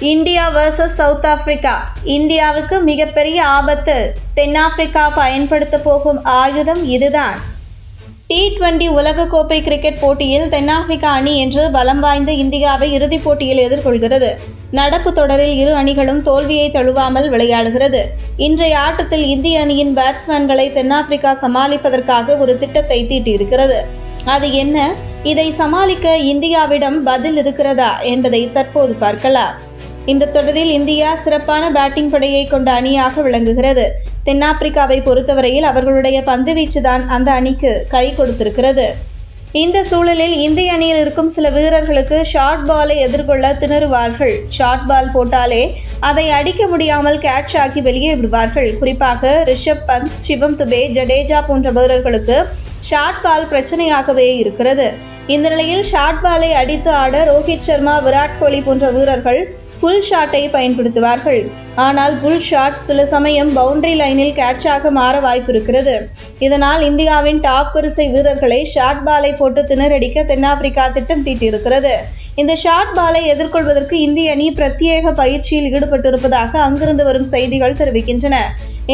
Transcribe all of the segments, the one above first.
India versus south Africa இந்தியாவுக்கு மிகப்பெரிய ஆபத்து. தென்னாப்பிரிக்கா பயன்படுத்த போகும் ஆயுதம் இதுதான். டி டுவெண்டி உலகக்கோப்பை கிரிக்கெட் போட்டியில் தென்னாப்பிரிக்கா அணி என்று பலம் வாய்ந்த இந்தியாவை இறுதிப் போட்டியில் எதிர்கொள்கிறது. நடப்பு தொடரில் இரு அணிகளும் தோல்வியை தழுவாமல் விளையாடுகிறது. இன்றைய ஆட்டத்தில் இந்திய அணியின் பேட்ஸ்மேன்களை தென்னாப்பிரிக்கா சமாளிப்பதற்காக ஒரு திட்டத்தை தீட்டியிருக்கிறது. அது என்ன? இதை சமாளிக்க இந்தியாவிடம் பதில் இருக்கிறதா என்பதை தற்போது பார்க்கலாம். இந்த தொடரில் இந்தியா சிறப்பான பேட்டிங் படையை கொண்ட அணியாக விளங்குகிறது. தென்னாப்பிரிக்காவை பொறுத்தவரையில் அவர்களுடைய பந்துவீச்சுதான் அந்த அணிக்கு கை கொடுத்திருக்கிறது. இந்த சூழலில் இந்திய அணியில் இருக்கும் சில வீரர்களுக்கு ஷார்ட் பாலை எதிர்கொள்ள திணறுவார்கள். ஷார்ட் பால் போட்டாலே அதை அடிக்க முடியாமல் கேட்ச் ஆக்கி வெளியே விடுவார்கள். குறிப்பாக ரிஷப் பந்த் சிவம் துபே ஜடேஜா போன்ற வீரர்களுக்கு ஷார்ட் பால் பிரச்சனையாகவே இருக்கிறது. இந்த நிலையில் ஷார்ட் பாலை அடித்து ஆட ரோஹித் சர்மா விராட் கோலி போன்ற வீரர்கள் புல் ஷாட்டை பயன்படுத்துவார்கள். ஆனால் புல் ஷாட் சில சமயம் பவுண்டரி லைனில் கேட்சாக மாற வாய்ப்பிருக்கிறது. இதனால் இந்தியாவின் டாப் வரிசை வீரர்களை ஷார்ட் பாலை போட்டு திணறடிக்க தென்னாப்பிரிக்கா திட்டம் தீட்டியிருக்கிறது. இந்த ஷார்ட் பாலை எதிர்கொள்வதற்கு இந்திய அணி பிரத்யேக பயிற்சியில் ஈடுபட்டிருப்பதாக அங்கிருந்து வரும் செய்திகள் தெரிவிக்கின்றன.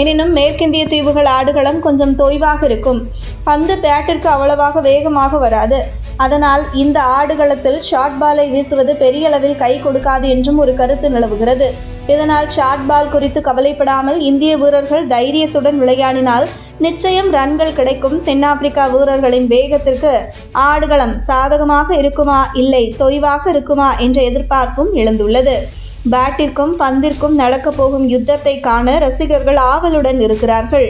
எனினும் மேற்கிந்திய தீவுகள் ஆடுகளம் கொஞ்சம் தொய்வாக இருக்கும். பந்து பேட்டிற்கு அவ்வளவாக வேகமாக வராது. அதனால் இந்த ஆடுகளத்தில் ஷார்ட் பாலை வீசுவது பெரிய அளவில் கை கொடுக்காது என்றும் ஒரு கருத்து நிலவுகிறது. இதனால் ஷார்ட் பால் குறித்து கவலைப்படாமல் இந்திய வீரர்கள் தைரியத்துடன் விளையாடினால் நிச்சயம் ரன்கள் கிடைக்கும். தென்னாப்பிரிக்கா வீரர்களின் வேகத்திற்கு ஆடுகளம் சாதகமாக இருக்குமா இல்லை தொய்வாக இருக்குமா என்ற எதிர்பார்ப்பும் எழுந்துள்ளது. பேட்டிற்கும் பந்திற்கும் நடக்கப் போகும் யுத்தத்தை காண ரசிகர்கள் ஆவலுடன் இருக்கிறார்கள்.